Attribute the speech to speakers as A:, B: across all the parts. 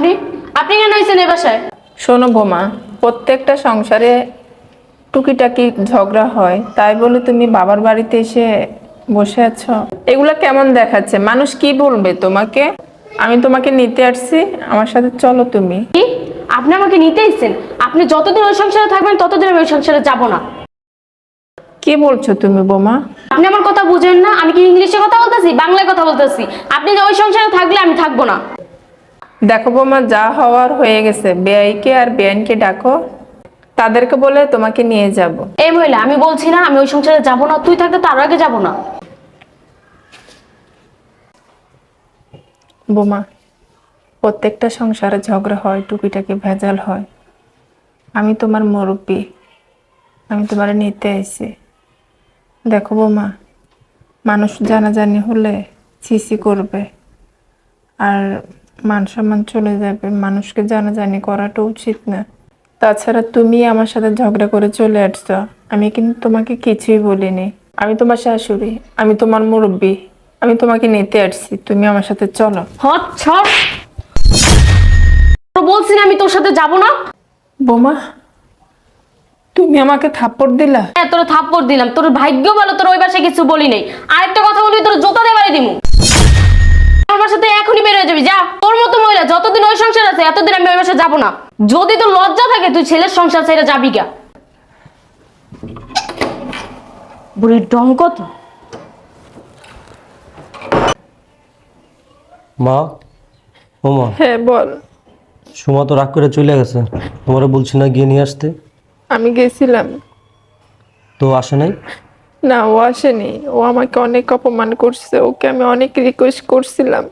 A: আপনি? আপনি কেন হয়েছেন এ বাসায়?
B: শোনো বোমা প্রত্যেকটা সংসারে টুকিটাকি ঝগড়া হয় তাই বলে তুমি বাবার বাড়িতে এসে বসে আছো? এগুলা কেমন দেখাচ্ছে? মানুষ কি বলবে তোমাকে? আমি তোমাকে নিতে আসছি আমার সাথে চলো তুমি।
A: কি? আপনি আমাকে নিতে এসেছেন আপনি যতদিন ওই সংসারে থাকবেন ততদিন আমি ওই সংসারে যাব না।
B: কি বলছো তুমি বোমা?
A: আপনি আমার কথা বুঝেন না আমি কি ইংলিশে কথা বলতেছি? বাংলায় কথা বলতেছি? আপনি যে ওই সংসারে থাকলে আমি থাকব না।
B: দেখো বোমা যা হওয়ার হয়ে গেছে। বেআইকে আর বেআইনকে ডাকো। তাদেরকে বলে তোমাকে নিয়ে যাব।
A: এই মহিলা আমি বলছি না আমি ওই সংসারে যাব না তুই থাকতে তার আগে যাব না।
B: বোমা প্রত্যেকটা সংসারে ঝগড়া হয় টুকিটাকি ভেজাল হয়। আমি তোমার মুরব্বী আমি তোমার নিতে আইছি। দেখো বোমা মানুষ জানাজানি হলে সিসি করবে। আর মান সম্মান চলে যাবে মানুষকে জানা জানাজানি করাটা উচিত না। তাছাড়া তুমি আমার সাথে ঝগড়া করে চলে আসছো। আমি কিন্তু তোমাকে কিছুই বলিনি। আমি তোমার শাশুড়ি আমি তোমার মুরব্বী আমি তোমাকে নিতে আসছি তুমি আমার সাথে চলো।
A: বলছি না আমি তোর সাথে যাব না?
B: বোমা তুমি আমাকে থাপ্পড় দিলা?
A: হ্যাঁ তোর থাপ্পড় দিলাম। তোর ভাগ্য ভালো তোর ওই বাসায় কিছু বলি নাই। আরেকটা কথা বলবি তোর জোতা দিয়ে বাড়ি দিমু আমার বাসাতে এখনই বের হয়ে যাবি যা তোর মতো মহিলা যতদিন ওই সংসার আছে এতদিন আমি ওই বাসায় যাব না। যদি তোর লজ্জা থাকে তুই ছেলের সংসার ছেড়ে যাবি গা বুড়ির ডং কত
C: মা ও মা।
B: হ্যাঁ বল।
C: সুমা তো রাগ করে চলে গেছে। তোমারে বলছি না গিয়ে নিয়ে আসতে।
B: আমি গেছিলাম।
C: তো আসে নাই?
B: না ও আসেনি। ও আমাকে অনেক অপমান করছে। ওকে আমি অনেক রিকোয়েস্ট করছিলাম।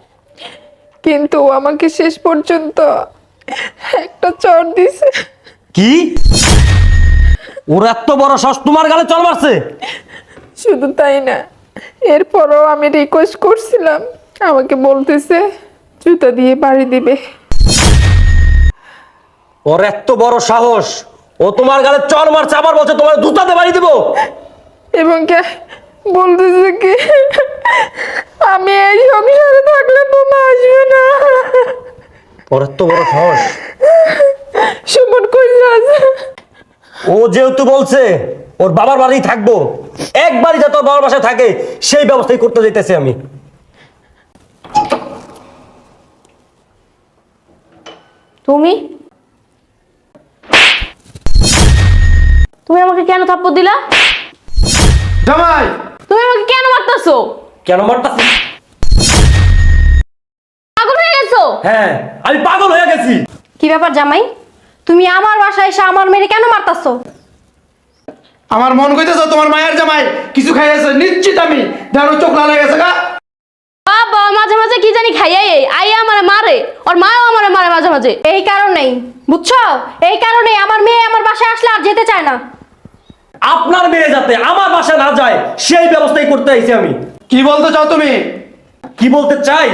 B: কিন্তু আমাকে শেষ পর্যন্ত একটা চর দিছে।
C: কি? ওর এত বড় শ্বাস তোমার গালে চল মারছে।
B: শুধু তাই না এরপরও আমি রিকোয়েস্ট করছিলাম আমাকে বলতেছে জুতা দিয়ে বাড়ি দিবে।
C: ওর এত বড় সাহস ও তোমার গালে চল মারছে আবার বলছে তোমার দুটাতে বাড়ি দিব।
B: এবং কে? বলতেছে কি? আমি এই সংসারে থাকলে বোমা আসবে না।
C: ওর এত বড় সাহস।
B: সুমন কই যাচ্ছে
C: ও যেহেতু বলছে ওর বাবার বাড়ি থাকব। একবারই যাতে ওর বাবার বাসায় থাকে সেই ব্যবস্থাই করতে যেতেছি আমি।
A: তুমি? তুমি আমাকে কেন থাপ্পড় দিলা?
D: জামাই!
A: তুমি আমাকে কেন মারতেছো?
C: কেন মারতাছি?
A: পাগল হয়ে গেছো?
C: হ্যাঁ আমি পাগল হয়ে গেছি।
E: কি ব্যাপার জামাই? তুমি আমার বাসায় এসে আমার মেয়েরে কেন মারতাছো?
D: আমার মন কইতেছ তোমার মায়ের জামাই কিছু খাইয়েছে নিশ্চিত আমি। দেখো চোখ লাল হয়ে গেছে গা।
A: বাবা মাঝে মাঝে কি জানি খাইয়াই আইয়া আমারে মারে ওর মাও আমারে মারে মাঝে মাঝে।
E: এই কারণেই বুঝছ? এই কারণেই আমার মেয়ে আমার বাসায় আসলে আর যেতে চায় না।
C: আপনার মেয়ে যাতে আমার বাসায় না যায় সেই ব্যবস্থাই করতে আইছি আমি।
D: কি বলতে চাও তুমি?
C: কি বলতে চাই?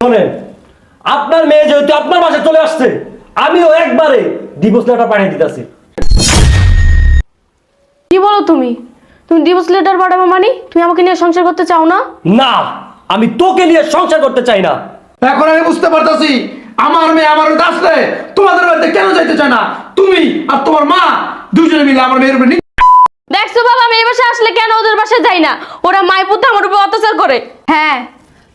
C: শোনেন আপনার মেয়ে যেহেতু আপনার বাসায় চলে আসছে আমিও একবারে ডিভোর্স লেটার পাঠিয়ে দিতেছি।
A: কি বলো তুমি? তুমি ডিভোর্স লেটার পাঠাবো মানে? তুমি আমাকে নিয়ে সংসার করতে চাও না?
C: না আমি তোকে নিয়ে সংসার করতে চাই না।
D: এখন আমি বুঝতে পারতাছি। আমার মেয়ে আমার বাড়িতে আসলে তোমাদের বাড়িতে কেন যাইতে চায় না? তুমি আর তোমার মা দুজনে মিলে আমার মেয়ের উপরে
A: দেখছ বাবা আমি এই বাসায় আসলে কেন ওদের বাসায় যাই না? ওরা মায় পুত্র আমার উপর অত্যাচার করে।
E: হ্যাঁ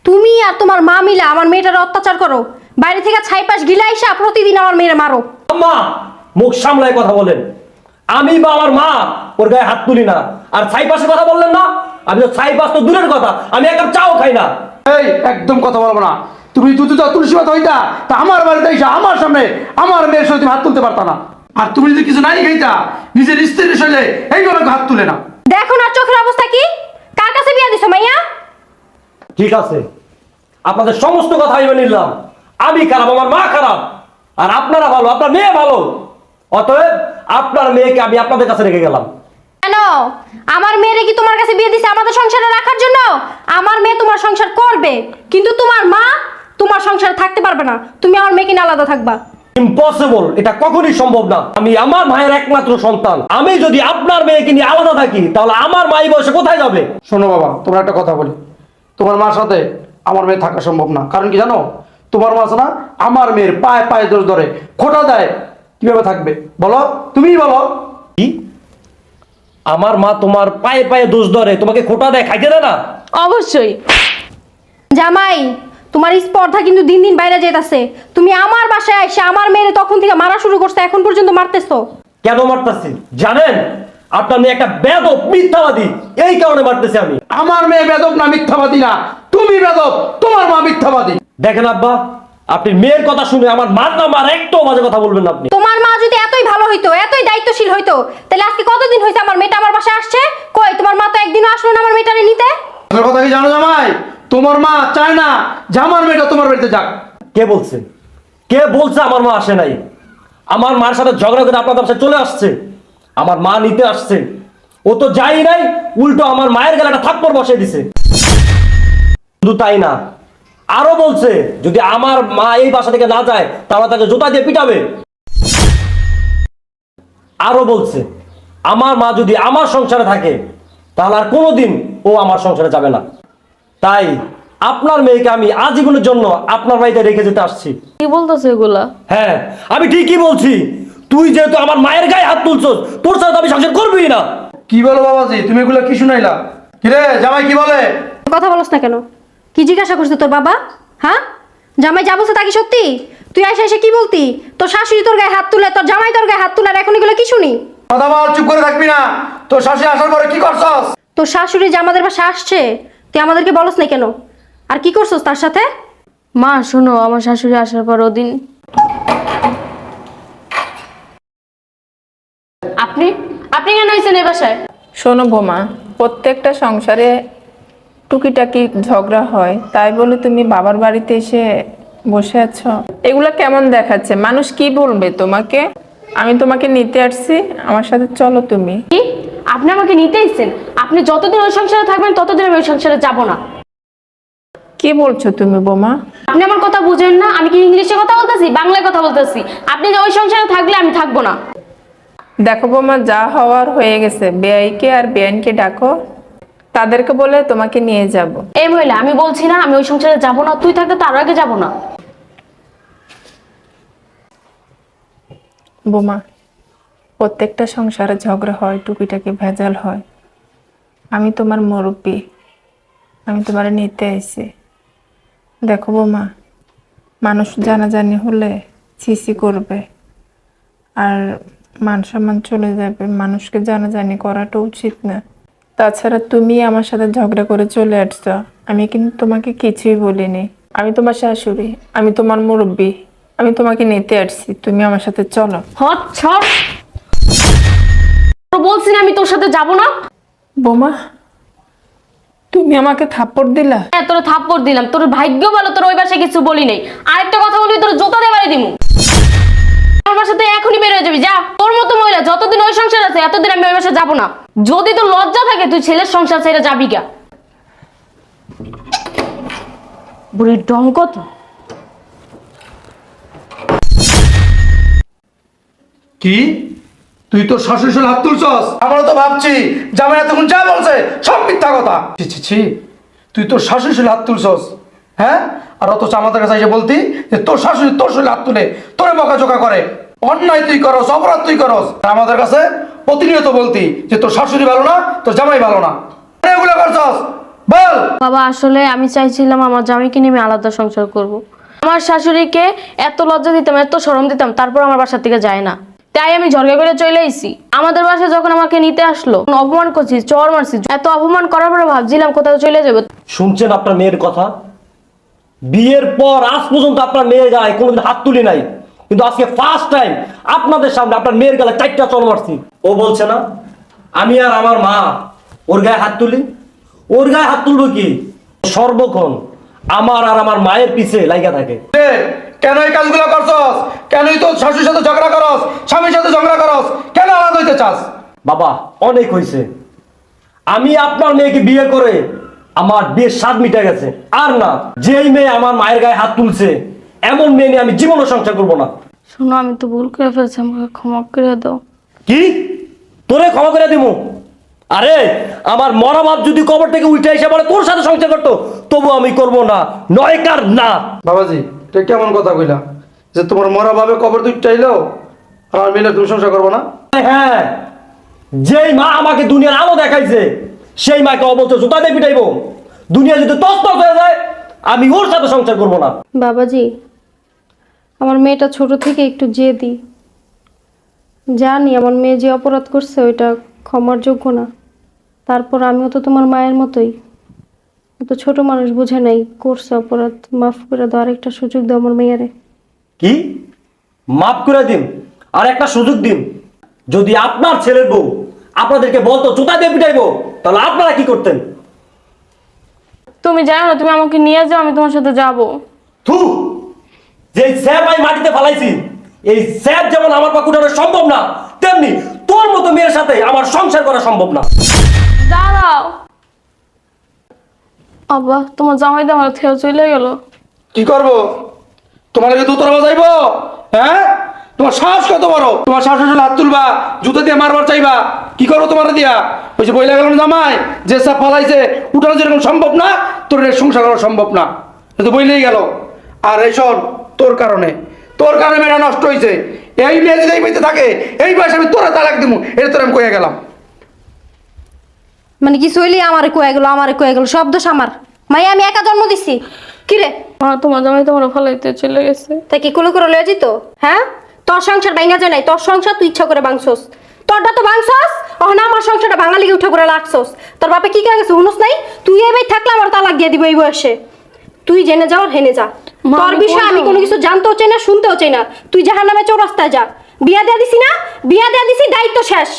E: তুমি আর তোমার মা মিলে আমার মেয়েটার অত্যাচার করো। বাইরে থেকে ছাইপাশ গিলাইসা প্রতিদিন আমার মেয়ের মারো।
C: আম্মা মুখ সামলায় কথা বলেন। আমি বা আমার মা ওর গায়ে হাত তুলি না। আর ছাই পাশে কথা বললেন না? আমি তো ছাই পাশ তো দূরের কথা। আমি এক কাপ চাও খাই না।
D: এই একদম কথা বলব না। তুমি দুধ তুলসী পাতা হইতা তা আমার বাড়িতে এসে আমার সামনে আমার মেয়ের সাথে তুমি হাত তুলতে পারতা না। আর তুমি যদি কিছু নাই খাইতা নিজের স্ত্রীর শৈলে এইভাবে হাত তুলে না।
E: দেখো না চোখের অবস্থা কি? কার কাছে বিয়া দিছো মাইয়া?
C: ঠিক আছে। আপনাদের সমস্ত কথা আমি নিলাম। আমি খারাপ আমার মা খারাপ। আর আপনারা ভালো আপনার মেয়ে ভালো। অতএব আপনার মেয়েকে আমি আপনাদের কাছে রেখে গেলাম।
E: কেন? আমার মেয়েরে কি তোমার কাছে বিয়ে দিছে আমাদের সংসারে রাখার জন্য? আমার মেয়ে তোমার সংসার করবে কিন্তু তোমার মা তোমার সংসারে থাকতে পারবে না। তুমি আমার মেয়েকে নিয়ে আলাদা থাকবা।
C: ইম্পসিবল এটা কখনই সম্ভব না। আমি আমার মায়ের একমাত্র সন্তান। আমি যদি আপনার মেয়েকে নিয়ে আলাদা থাকি তাহলে আমার মাই বয়সে কোথায় যাবে?
D: শোনো বাবা তোমরা একটা কথা বলি। তোমার মার সাথে আমার মেয়ে থাকা সম্ভব না। কারণ কি জানো? তোমার মা আছে না আমার মেয়ের পায়ে পায়ে দোষ ধরে। খোটা দেয় কীভাবে থাকবে? বলো তুমিই বলো।
C: কি? আমার মা তোমার পায়ে পায়ে দোষ ধরে তোমাকে খোটা দেয় খাইতে দেয় না?
A: অবশ্যই।
E: জামাই তোমার স্পর্ধা কিন্তু দিন দিন বাইরে যেতেছে তুমি আমার বাসায় এসে আমার মেয়েরে তখন থেকে মারা শুরু করছে এখন পর্যন্ত মারতেছো।
C: কেন মারতাছি? জানেন? আপনার মেয়ে একটা বেদ মিথ্যাবাদী। এই কারণে মারতেছি আমি।
D: আমার মেয়ে বেদব না মিথ্যাবাদী না তুমি বেদব তোমার মা মিথ্যাবাদী।
C: দেখেন আব্বা আপনি মেয়ের কথা শুনে আমার মার নাম আর একটাও বাজে কথা বলবেন না আপনি।
E: তোমার মা যদি এতই ভালো হইতো এতই দায়িত্বশীল হইতো তাহলে আজকে কতদিন হয়েছে আমার মেয়েটা আমার বাসায় আসছে? কই তোমার মা তো একদিনও আসলো না আমার মেয়েটারে নিতে?
D: আসল কথা কি জানো জামাই? তোমার মা চায় না যে আমার মেয়েটা তোমার বাড়িতে যাক।
C: কে বলছে? কে বলছে আমার মা আসে নাই? আমার মার সাথে ঝগড়া করে আপনার বাসায় চলে আসছে। আমার মা নিতে আসছে। ও তো যাই নাই, উল্টো আমার মায়ের গেলাটা থাপ্পড় বসিয়ে দিছে। শুধু তাই না, আরও বলছে, যদি আমার মা এই বাসা থেকে না যায় তাহলে তাকে জুতা দিয়ে পিটাবে। আরও বলছে, আমার মা যদি আমার সংসারে থাকে, তাহলে আর কোনোদিন ও আমার সংসারে যাবে না। তাই আপনার মেয়েকে আমি আজীবনের জন্য আপনার বাড়িতে রেখে যেতে আসছি।
A: কি বলতেছে এগুলা?
C: হ্যাঁ আমি ঠিকই বলছি। তুই যেহেতু আমার মায়ের গায়ে হাত তুলছস তোর সাথে আমি সংসার করবি না।
D: কি বলো বাবাজি তুমি এগুলো কি শুনাইলা? কিরে জামাই কি বলে?
E: কথা বলস না কেন? কি জিজ্ঞাসা করছে তোর বাবা? হ্যাঁ? জামাই যা বলছে তা কি সত্যি? তুই এসে এসে কি বলতি? তোর শাশুড়ি তোর গায়ে হাত তুলে তোর জামাই তোর গায়ে হাত তুলে আর এখন এগুলো কি শুনি?
D: কথা বল চুপ করে থাকবি না। তোর শাশুড়ি আসার পরে কি করছস?
E: তোর শাশুড়ি যে আমাদের বাসা আসছে তুই আমাদেরকে বলস না কেন? আর কি করছস তার সাথে?
A: মা শোনো আমার শাশুড়ি আসার পর ওদিন আপনি? আপনি কেন হয়েছেন এই বাসায়?
B: শোনো বোমা প্রত্যেকটা সংসারে টুকিটাকি ঝগড়া হয়। তাই বলে তুমি বাবার বাড়িতে এসে বসে আছো? এগুলা কেমন দেখাচ্ছে? মানুষ কি বলবে তোমাকে? আমি তোমাকে নিতে আসছি আমার সাথে চলো তুমি।
A: কি? আপনি আমাকে নিতে এসেছেন। আপনি যতদিন ওই সংসারে থাকবেন ততদিন আমি ওই সংসারে যাব না।
B: কি বলছো তুমি বোমা?
A: আপনি আমার কথা বুঝেন না আমি কি ইংলিশে কথা বলতেছি বাংলায় কথা বলতেছি? আপনি যে ওই সংসারে থাকলে আমি থাকব না।
B: দেখো বোমা যা হওয়ার হয়ে গেছে। বেআইকে আর বেআইনকে ডাকো তাদেরকে বলে তোমাকে নিয়ে যাব।
A: এই মহিলা আমি বলছি না আমি ওই সংসারে যাব না তুই থাকতে তার আগে যাব না।
B: বোমা প্রত্যেকটা সংসারে ঝগড়া হয়, টুকিটাকি ভেজাল হয়। আমি তোমার মুরব্বী। আমি তোমার নিতে আইছি। দেখো বোমা, মানুষ জানাজানি হলে ছিসি করবে আর মান সম্মান চলে যাবে। মানুষকে জানাজানি করাটা উচিত না। তাছাড়া তুমি আমার সাথে ঝগড়া করে চলে আসছো। আমি কিন্তু তোমাকে কিছুই বলিনি। আমি তোমার শাশুড়ি, আমি তোমার মুরব্বী, আমি তোমাকে নিতে আসছি। তুমি আমার সাথে চলো।
A: তো বলছি না আমি তোর সাথে যাব না।
B: বোমা তুমি আমাকে থাপ্পড় দিলা?
A: হ্যাঁ তোর থাপ্পড় দিলাম। তোর ভাগ্য ভালো তোর ওই কিছু বলি নাই। আরেকটা কথা বলবি তোর জোতা দিয়ে বাড়ি দিমু। আমার সাথে এখনই বের হয়ে যাবি যা। তোর মতো মহিলা যতদিন ওই সংসার আছে এতদিন আমি ওই যাব না। যদি তোর লজ্জা থাকে তুই ছেলের সংসার ছেড়ে যাবি গা। বুড়ির ডং কত?
D: কি? তুই তোর শাশুড়ি শাশুড়ি হাত তুলছস? আমরা তো ভাবছি জামাই তখন যা বলছে সব মিথ্যা কথা। ছি ছি ছি। তুই তোর শাশুড়ি শাশুড়ি হাত তুলছস হ্যাঁ? আর অথচ আমাদের কাছে এসে বলতি যে তোর শাশুড়ি তোর শরীরে হাত তুলে তোরে বকাঝোকা করে। অন্যায় তুই করস অপরাধ তুই করস। আমাদের কাছে প্রতিনিয়ত বলতি যে তোর শাশুড়ি ভালো না তোর জামাই ভালো না। এগুলো করছস? বল।
A: বাবা আসলে আমি চাইছিলাম আমার জামাইকে নিয়ে আমি আলাদা সংসার করব। আমার শাশুড়িকে এত লজ্জা দিতাম এত শরম দিতাম তারপর আমার বাসা থেকে যায় না। তাই আমি ঝরগা করে চলে এসেছি আমাদের বাসায় যখন আমাকে নিতে আসলো অপমান করছি চর মারছি। এত অপমান করার পরে ভাবছিলাম কোথাও চলে যাবে।
C: শুনছেন আপনার মেয়ের কথা? বিয়ের পর আজ পর্যন্ত আপনার মেয়ের গায়ে কোনোদিন হাত তুলি নাই। কিন্তু আজকে ফার্স্ট টাইম আপনাদের সামনে আপনার মেয়ের গালে চারটা চল মারছি। ও বলছে না আমি আর আমার মা ওর গায়ে হাত তুলি। ওর গায়ে হাত তুলবো কি? সর্বক্ষণ আমার আর আমার মায়ের পিছে লাইগা থাকে।
D: কেন এই কাজগুলো করছস? কেনই তোর শাশুড়ির সাথে ঝগড়া করস? স্বামীর সাথে ঝগড়া করস? কেন আলাদা হইতে চাস?
C: বাবা অনেক হয়েছে আমি আপনার মেয়েকে বিয়ে করে আমার বিয়ের স্বাদ মিটে গেছে। আর না যেই মেয়ে আমার মায়ের গায়ে হাত তুলছে এমন মেয়ে নিয়ে আমি জীবনও সংসার করব না।
A: শোনো আমি তো ভুল করে ফেলছি আমাকে ক্ষমা করে দাও।
C: কি? তোরে ক্ষমা করে দিব আরে আমার মরা বাপ যদি কবর থেকে উঠে এসে বলে তোর সাথে সংসার করতো তবু আমি করব না। নয়কার না।
D: বাবাজি এটা কেমন কথা কইলা? যে তোমার মরা ভাবে কবর দুই চাইলো আমার মিলে তুমি সংসার করব না?
C: হ্যাঁ যেই মা আমাকে দুনিয়ার আলো দেখাইছে সেই মাকে অবশ্য জুতা দিয়ে পিটাইবো। দুনিয়া যদি তস্ত হয়ে যায় আমি ওর সাথে সংসার করব না।
E: বাবাজি আমার মেয়েটা ছোট থেকে একটু জেদি। জানি আমার মেয়ে যে অপরাধ করছে ওইটা ক্ষমার যোগ্য না। তারপর আমিও তো তোমার মায়ের মতোই। তো ছোট মানুষ বুঝে নাই করছে অপরাধ মাফ করে দাও আরেকটা সুযোগ দাও আমার মেয়েরে।
C: কি? মাফ করে দিন আর একটা সুযোগ দিন। যদি আপনার ছেলের বউ আপনাদেরকে বলতো জুতা দিয়ে পিটাইবো তাহলে আপনারা কি করতেন?
A: তুমি জানো না তুমি আমাকে নিয়ে যাও আমি তোমার সাথে যাব।
C: থু! যে স্যাপ আমি মাটিতে ফালাইছি এই স্যাপ যেমন আমার পা উঠানো সম্ভব না তেমনি তোর মতো মেয়ের সাথে আমার সংসার করা সম্ভব না।
A: দাঁড়াও। আব্বা, তোমার জামাই তো আমার চলে গেল।
D: কি করব? তোমার আগে দুতরা বাজাইবো? হ্যাঁ? তোমার শ্বাস কত বড়? তোমার শ্বাস শাশুড়ি হাত তুলবা, জুতো দিয়ে মারবার চাইবা। কি করব তোমার দিয়া? ওই যে বইলা গেল জামাই? যে সব ফালাইছে, উঠানো যেরকম সম্ভব না, তোর সংসার করা সম্ভব না। তো বইলেই গেল। আর এই শোন, তোর কারণে। তোর কারণে মেয়েরা নষ্ট হয়েছে এই মেয়ে যদি এই মেয়েতে থাকে, এই বয়সে আমি তোরা তালাক দিব এটা তোর আমি কয়ে গেলাম।
E: মানে কি সইলি আমার কয়ে গেল আমার কয়ে গেল সব দোষ আমার। মাই আমি একা জন্ম দিছি। কি রে?
A: মা তোমার জামাই তোমার ফালাইতে চলে গেছে।
E: তাই কি কুলো করে লয়ে যেত? হ্যাঁ? তোর সংসার ভাঙা যায় নাই তোর সংসার তুই ইচ্ছা করে ভাঙছস। তোরটা তো ভাঙছস না আমার সংসারটা ভাঙালি উঠে করে লাগছস। তোর বাপে কি করে গেছে হুনস নাই? তুই এবার থাকলে আমার তালাক দিয়ে দিব এই বয়সে। তুই জেনে যাও আর হেনে যা। তোর বিষয়ে আমি কোনো কিছু জানতেও চাই না শুনতেও চাই না। তুই জাহার নামে চৌরাস্তায় যা। বিয়া দেয়া দিছি না বিয়া দেয়া দিছি দায়িত্ব শেষ।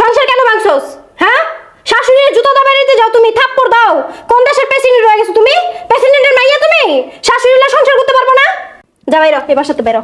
E: সংসার কেন ভাঙছস? হ্যাঁ? শাশুড়ির জুতো দাবা দিতে যাও তুমি, থাপ্পড় দাও। কোন দেশের প্রেসিডেন্ট রয়ে গেছো তুমি? প্রেসিডেন্টের মাইয়া তুমি? শাশুড়িলা সংসার করতে পারব না? যা বাইরো এবার সাথে বেরো